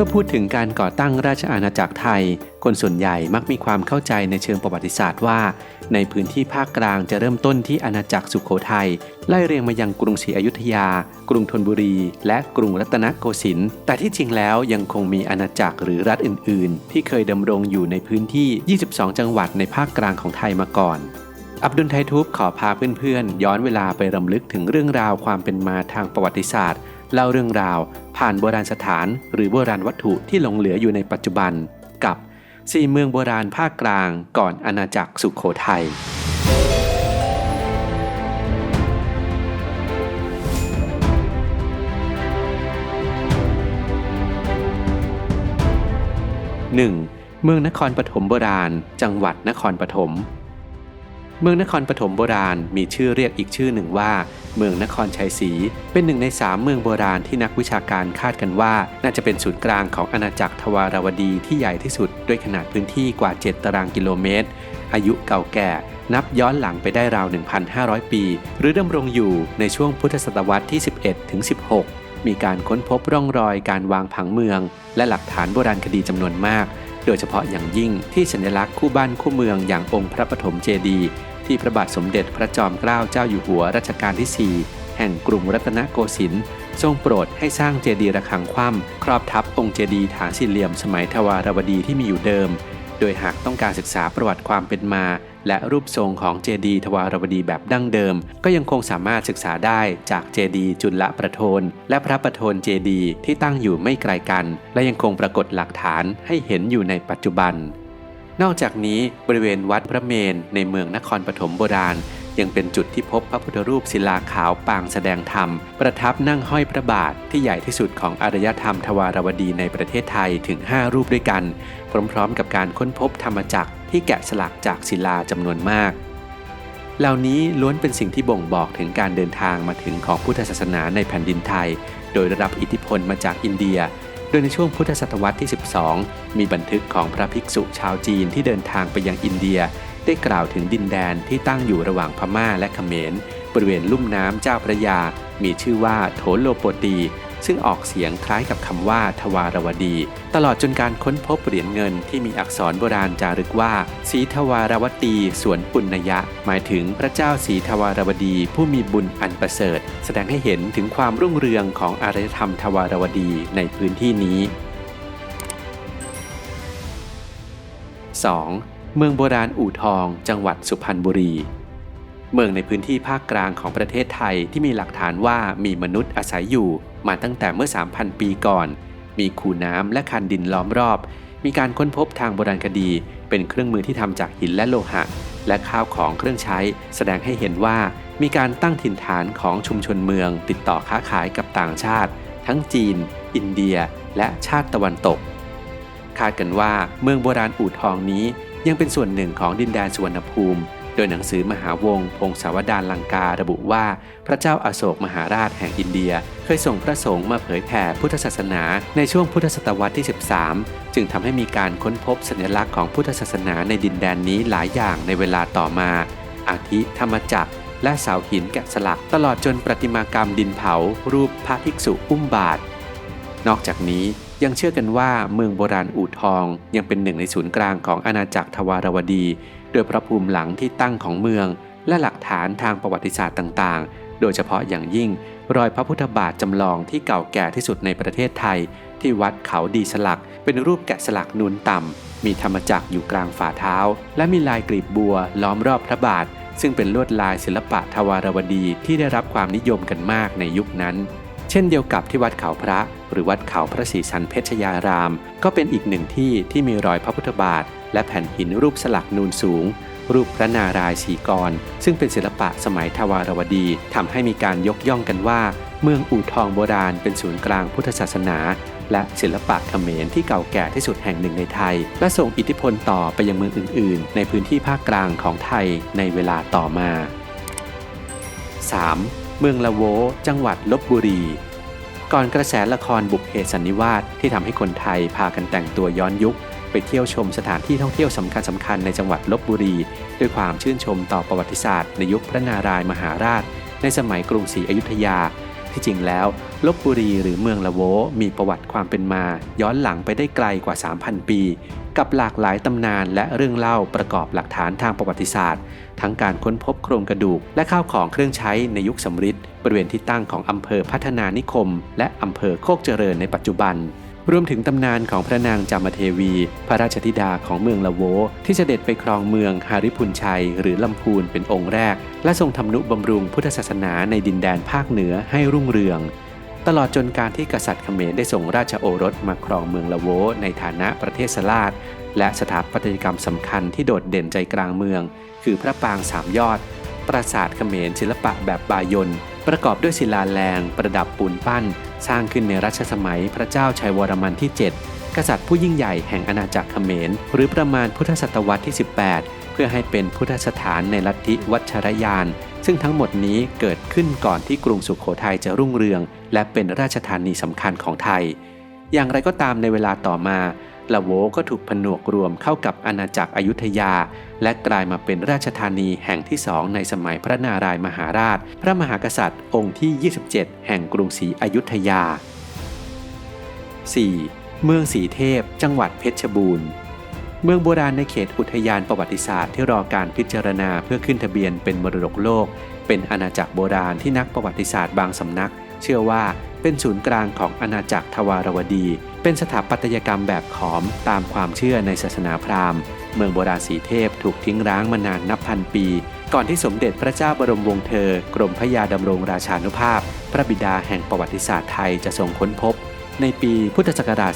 มื่อพูดถึงการก่อตั้งราชอาณาจักรไทย คนส่วนใหญ่มักมีความเข้าใจในเชิงประวัติศาสตร์ว่า ในพื้นที่ภาคกลางจะเริ่มต้นที่อาณาจักรสุขโขทัยไล่เรียงมายังกรุงศรีอยุธยา กรุงธนบุรี และกรุงรัตนโกสินทร์แต่ที่จริงแล้วยังคงมีอาณาจักรหรือรัฐอื่น ๆ ที่เคยดำรงอยู่ในพื้นที่ 22 จังหวัดในภาคกลางของไทยมาก่อนอับดุลไททูบขอพาเพื่อนๆ ย้อนเวลาไปรำลึกถึงเรื่องราวความเป็นมาทางประวัติศาสตร์ เล่าเรื่องราว ผ่านโบราณสถาน หรือโบราณวัตถุที่หลงเหลืออยู่ในปัจจุบัน กับสี่เมืองโบราณภาคกลางก่อนอาณาจักรสุขโขทัย 1. เมืองนครปฐมโบราณ จังหวัดนครปฐม เมืองนครปฐมโบราณมีชื่อเรียกอีกชื่อหนึ่งว่า เมืองนครชัยศรีเป็นหนึ่งในสามเมืองโบราณที่นักวิชาการคาดกันว่า น่าจะเป็นศูนย์กลางของอาณาจักรทวารวดีที่ใหญ่ที่สุดด้วยขนาดพื้นที่กว่า 7 ตารางกิโลเมตร อายุเก่าแก่นับย้อนหลังไปได้ราว 1,500 ปี หรือดำรงอยู่ในช่วงพุทธศตวรรษที่ 11 ถึง 16 มีการค้นพบร่องรอยการวางผังเมือง และหลักฐานโบราณคดีจำนวนมาก โดยเฉพาะอย่างยิ่งที่สัญลักษณ์คู่บ้านคู่เมืองอย่างองค์พระปฐมเจดีย์ ที่พระบาทสมเด็จพระจอมเกล้าเจ้าอยู่หัวรัชกาลที่ 4 แห่งกรุงรัตนโกสินทร์ทรงโปรดให้สร้างเจดีย์ระฆังคว่ำครอบทับองค์เจดีย์ฐานสี่เหลี่ยมสมัยทวารวดีที่มีอยู่เดิม โดยหากต้องการศึกษาประวัติความเป็นมา และรูปทรงของเจดีย์ทวารวดีแบบดั้งเดิม ก็ยังคงสามารถศึกษาได้จากเจดีย์จุลประโทน และพระประโทนเจดีย์ที่ตั้งอยู่ไม่ไกลกัน และยังคงปรากฏหลักฐานให้เห็นอยู่ในปัจจุบัน นอกจากนี้บริเวณวัดพระเมนในเมืองนครปฐมโบราณ ยังเป็นจุดที่พบพระพุทธรูปศิลาขาวปางแสดงธรรม ประทับนั่งห้อยพระบาทที่ใหญ่ที่สุดของอารยธรรมทวารวดีในประเทศไทยถึง 5 รูปด้วยกัน พร้อมๆ กับการค้นพบธรรมจักรที่แกะสลักจากศิลาจำนวนมากเหล่านี้ล้วนเป็นสิ่งที่บ่งบอกถึงการเดินทางมาถึงของพุทธศาสนาในแผ่นดินไทย โดยได้รับอิทธิพลมาจากอินเดีย โดยในช่วงพุทธศตวรรษที่ 12 มีบันทึกของพระภิกษุชาวจีนที่เดินทางไปยังอินเดีย ได้กล่าวถึงดินแดนที่ตั้งอยู่ระหว่างพม่าและเขมร บริเวณลุ่มน้ำเจ้าพระยา มีชื่อว่าโถโลโปตี ซึ่งออกเสียงคล้ายกับคำว่าทวารวดี ตลอดจนการค้นพบเหรียญเงินที่มีอักษรโบราณจารึกว่าสีทวารวตีสวนปุณยะ หมายถึงพระเจ้าสีทวารวดี ผู้มีบุญอันประเสริฐ แสดงให้เห็นถึงความรุ่งเรืองของอารยธรรมทวารวดีในพื้นที่นี้ 2. เมืองโบราณอู่ทอง จังหวัดสุพรรณบุรีเมืองในพื้นที่ภาคกลางของประเทศไทยที่มีหลักฐานว่ามีมนุษย์อาศัยอยู่ มาตั้งแต่เมื่อ 3,000 ปีก่อน มีคูน้ำและคันดินล้อมรอบ มีการค้นพบทางโบราณคดี เป็นเครื่องมือที่ทำจากหินและโลหะ และข้าวของเครื่องใช้ แสดงให้เห็นว่ามีการตั้งถิ่นฐานของชุมชนเมือง ติดต่อค้าขายกับต่างชาติ ทั้งจีน อินเดีย และชาติตะวันตก คาดกันว่าเมืองโบราณอู่ทองนี้ยังเป็นส่วนหนึ่งของดินแดนสุวรรณภูมิ ดยหนังสือมหาวงศ์พงศาวดารลังการะบุว่า พระเจ้าอาโศกมหาราชแห่งอินเดีย เคยส่งพระสงฆ์มาเผยแผ่พุทธศาสนาในช่วงพุทธศตวรรษที่ 13 จึงทำให้มีการค้นพบสัญลักษณ์ของพุทธศาสนาในดินแดนนี้หลายอย่างในเวลาต่อมา อาทิธรรมจักรและเสาหินแกะสลักตลอดจนประติมากรรมดินเผา รูปพระภิกษุอุ้มบาท นอกจากนี้ยังเชื่อกันว่าเมืองโบราณอู่ทอง ยังเป็นหนึ่งในศูนย์กลางของอาณาจักรทวารวดี โดยพระภูมิหลังที่ตั้งของเมือง และหลักฐานทางประวัติศาสตร์ต่างๆ โดยเฉพาะอย่างยิ่ง รอยพระพุทธบาทจำลองที่เก่าแก่ที่สุดในประเทศไทย ที่วัดเขาดีสลัก เป็นรูปแกะสลักนูนต่ำ มีธรรมจักรอยู่กลางฝ่าเท้า และมีลายกลีบบัวล้อมรอบพระบาท ซึ่งเป็นลวดลายศิลปะทวารวดีที่ได้รับความนิยมกันมากในยุคนั้น เช่นเดียวกับที่วัดเขาพระ หรือวัดเขาพระศรีสันเพชรยาราม ก็เป็นอีกหนึ่งที่ที่มีรอยพระพุทธบาท และแผ่นหินรูปสลักนูนสูง รูปพระนารายณ์สีกร ซึ่งเป็นศิลปะสมัยทวารวดีทำให้มีการยกย่องกันว่า เมืองอู่ทองโบราณเป็นศูนย์กลางพุทธศาสนา และศิลปะเขมรที่เก่าแก่ที่สุดแห่งหนึ่งในไทย และส่งอิทธิพลต่อไปยังเมืองอื่น ๆ ในพื้นที่ภาคกลางของไทยในเวลาต่อมา 3. เมืองละโว จังหวัดลบบุรี ก่อนกระแสละครบุกเพสันนิวาสที่ทำให้คนไทยพากันแต่งตัวย้อนยุค ไปเที่ยวชมสถานที่ท่องเที่ยวสำคัญสำคัญในจังหวัดลบบุรี ด้วยความชื่นชมต่อประวัติศาสตร์ในยุคพระนารายมหาราช ในสมัยกรุงศรีอยุธยา ที่จริงแล้ว ลบบุรีหรือเมืองละโวมีประวัติความเป็นมา ย้อนหลังไปได้ไกลกว่า 3,000 ปี กับหลากหลายตำนานและเรื่องเล่าประกอบหลักฐานทางประวัติศาสตร์ ทั้งการค้นพบโครงกระดูก และข้าวของเครื่องใช้ในยุคสมฤทธิ์บริเวณที่ตั้งของอำเภอพัฒนานิคม และอำเภอโคกเจริญในปัจจุบันรวมถึงตำนานของพระนางจามเทวี พระราชธิดาของเมืองละโว ที่เสด็จไปครองเมืองหาริพุนชัย หรือลำพูนเป็นองค์แรก และทรงทำนุบำรุงพุทธศาสนาในดินแดนภาคเหนือให้รุ่งเรือง ตลอดจนการที่กษัตริย์เขมรได้ส่งราชโอรสมาครองเมืองละโวในฐานะประเทศสลาดและสถาปัตยกรรมสำคัญที่โดดเด่นใจกลางเมือง คือพระปรางสามยอด ปราสาทเขมรศิลปะแบบบายนประกอบด้วยศิลาแรง ประดับปูนปั้น สร้างขึ้นในรัชสมัยพระเจ้าชัยวรมันที่ 7 กษัตริย์ผู้ยิ่งใหญ่แห่งอาณาจักรเขมร หรือประมาณพุทธศตวรรษที่ 18 เพื่อให้เป็นพุทธสถานในลัทธิวัชรยาน ซึ่งทั้งหมดนี้เกิดขึ้นก่อนที่กรุงสุขโขทัยจะรุ่งเรือง และเป็นราชธานีสำคัญของไทย อย่างไรก็ตามในเวลาต่อมาละโวก็ถูกผนวกรวมเข้ากับอาณาจักรอยุธยา และกลายมาเป็นราชธานีแห่งที่สองในสมัยพระนารายมหาราช พระมหากษัตริย์องค์ที่ 27 แห่งกรุงศรีอยุธยา 4. เมืองสีเทพ จังหวัดเพชรบูรณ์ เมืองโบราณในเขตอุทยานประวัติศาสตร์ที่รอการพิจารณาเพื่อขึ้นทะเบียนเป็นมรดกโลก เป็นอาณาจักรโบราณที่นักประวัติศาสตร์บางสำนัก เชื่อว่าเป็นศูนย์กลางของอาณาจักรทวารวดี เป็นสถาปัตยกรรมแบบขอมตามความเชื่อในศาสนาพราหมณ์ เมืองโบราณสีเทพถูกทิ้งร้างมานานนับพันปี ก่อนที่สมเด็จพระเจ้าบรมวงศ์เธอ กรมพระยาดำรงราชานุภาพ พระบิดาแห่งประวัติศาสตร์ไทยจะทรงค้นพบ ในปีพุทธศักราช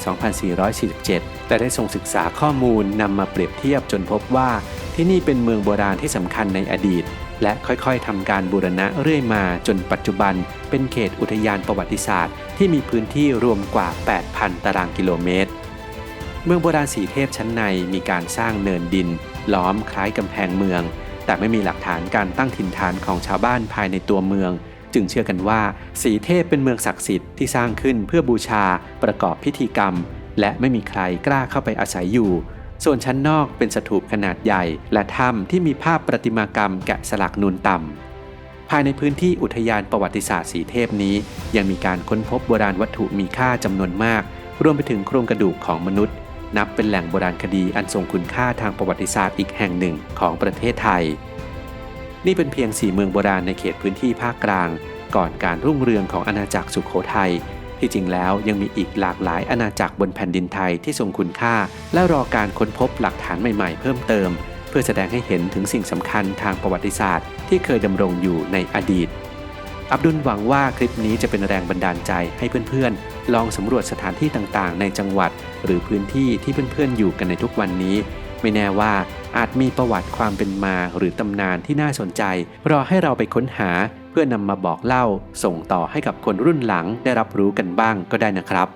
2447 แต่ได้ทรงศึกษาข้อมูลนำมาเปรียบเทียบจนพบว่า ที่นี่เป็นเมืองโบราณที่สำคัญในอดีต และค่อยๆทำการบูรณะเรื่อยมาจนปัจจุบัน เป็นเขตอุทยานประวัติศาสตร์ ที่มีพื้นที่รวมกว่า 8,000 ตารางกิโลเมตร เมืองโบราณสีเทพชั้นในมีการสร้างเนินดิน ล้อมคล้ายกำแพงเมือง แต่ไม่มีหลักฐานการตั้งถิ่นฐานของชาวบ้านภายในตัวเมือง จึงเชื่อกันว่า สีเทพเป็นเมืองศักดิ์สิทธิ์ที่สร้างขึ้นเพื่อบูชาประกอบพิธีกรรม และไม่มีใครกล้าเข้าไปอาศัยอยู่ ส่วนชั้นนอกเป็นสถูปขนาดใหญ่ และถ้ำที่มีภาพประติมากรรมแกะสลักนูนต่ำภายในพื้นที่อุทยานประวัติศาสตร์สีเทพนี้ ยังมีการค้นพบโบราณวัตถุมีค่าจำนวนมาก รวมไปถึงโครงกระดูกของมนุษย์ นับเป็นแหล่งโบราณคดีอันทรงคุณค่าทางประวัติศาสตร์อีกแห่งหนึ่งของประเทศไทย นี่เป็นเพียงสี่เมืองโบราณในเขตพื้นที่ภาคกลาง ก่อนการรุ่งเรืองของอาณาจักรสุขโขทัยที่จริงแล้วยังมีอีกหลากหลายอาณาจักรบนแผ่นดินไทยที่ทรงคุณค่า และรอการค้นพบหลักฐานใหม่ๆ เพิ่มเติม เพื่อแสดงให้เห็นถึงสิ่งสำคัญทางประวัติศาสตร์ ที่เคยดำรงอยู่ในอดีต อับดุลหวังว่าคลิปนี้จะเป็นแรงบันดาลใจให้เพื่อนๆ ลองสำรวจสถานที่ต่างๆ ในจังหวัด หรือพื้นที่ที่เพื่อนๆอยู่กันในทุกวันนี้ ไม่แน่ว่า อาจมีประวัติความเป็นมาหรือตำนานที่น่าสนใจ รอให้เราไปค้นหาเพื่อนำมาบอกเล่า ส่งต่อให้กับคนรุ่นหลังได้รับรู้กันบ้างก็ได้นะครับ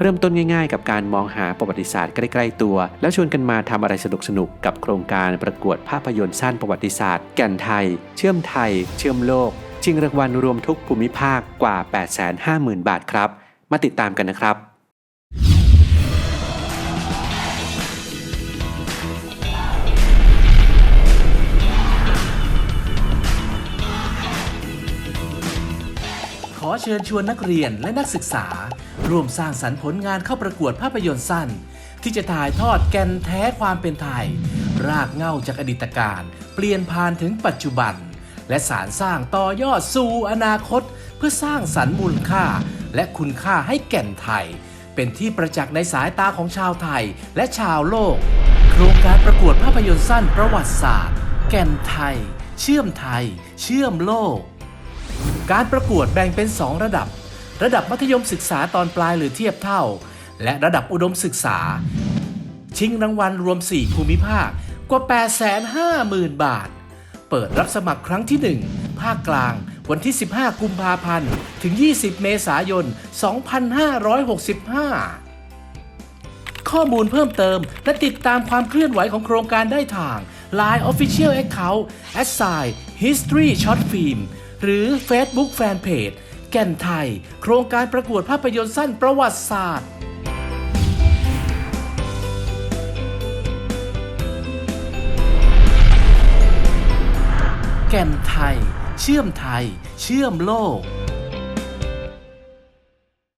เริ่มต้นง่ายๆ กับการมองหาประวัติศาสตร์ใกล้ๆตัว แล้วชวนกันมาทำอะไรสนุกๆกับโครงการประกวดภาพยนตร์สั้นประวัติศาสตร์ แก่นไทย เชื่อมไทย เชื่อมโลกชิงรางวัลรวมทุกภูมิภาคกว่า 850,000 บาทครับ มาติดตามกันนะครับ เชิญชวนนักเรียนและนักศึกษา ร่วมสร้างสรรค์ผลงานเข้าประกวดภาพยนตร์สั้น ที่จะถ่ายทอดแก่นแท้ความเป็นไทย รากเหง้าจากอดีตการ เปลี่ยนผ่านถึงปัจจุบัน และสารสร้างต่อยอดสู่อนาคต เพื่อสร้างสรรค์มูลค่า และคุณค่าให้แก่นไทย เป็นที่ประจักษ์ในสายตาของชาวไทยและชาวโลก โครงการประกวดภาพยนตร์สั้นประวัติศาสตร์ แก่นไทย เชื่อมไทย เชื่อมโลก การประกวดแบ่งเป็น 2 ระดับ ระดับมัธยมศึกษาตอนปลายหรือเทียบเท่า และระดับอุดมศึกษา ชิงรางวัลรวม 4 ภูมิภาคกว่า 850,000 บาท เปิดรับสมัครครั้งที่ 1 ภาคกลาง วันที่ 15 กุมภาพันธ์ ถึง 20 เมษายน 2565 ข้อมูลเพิ่มเติม และติดตามความเคลื่อนไหวของโครงการได้ทาง Line Official Account a s s i g n History Short Film หรือ Facebook Fanpage แก่นไทย โครงการประกวดภาพยนตร์สั้นประวัติศาสตร์แก่นไทย เชื่อมไทย เชื่อมโลก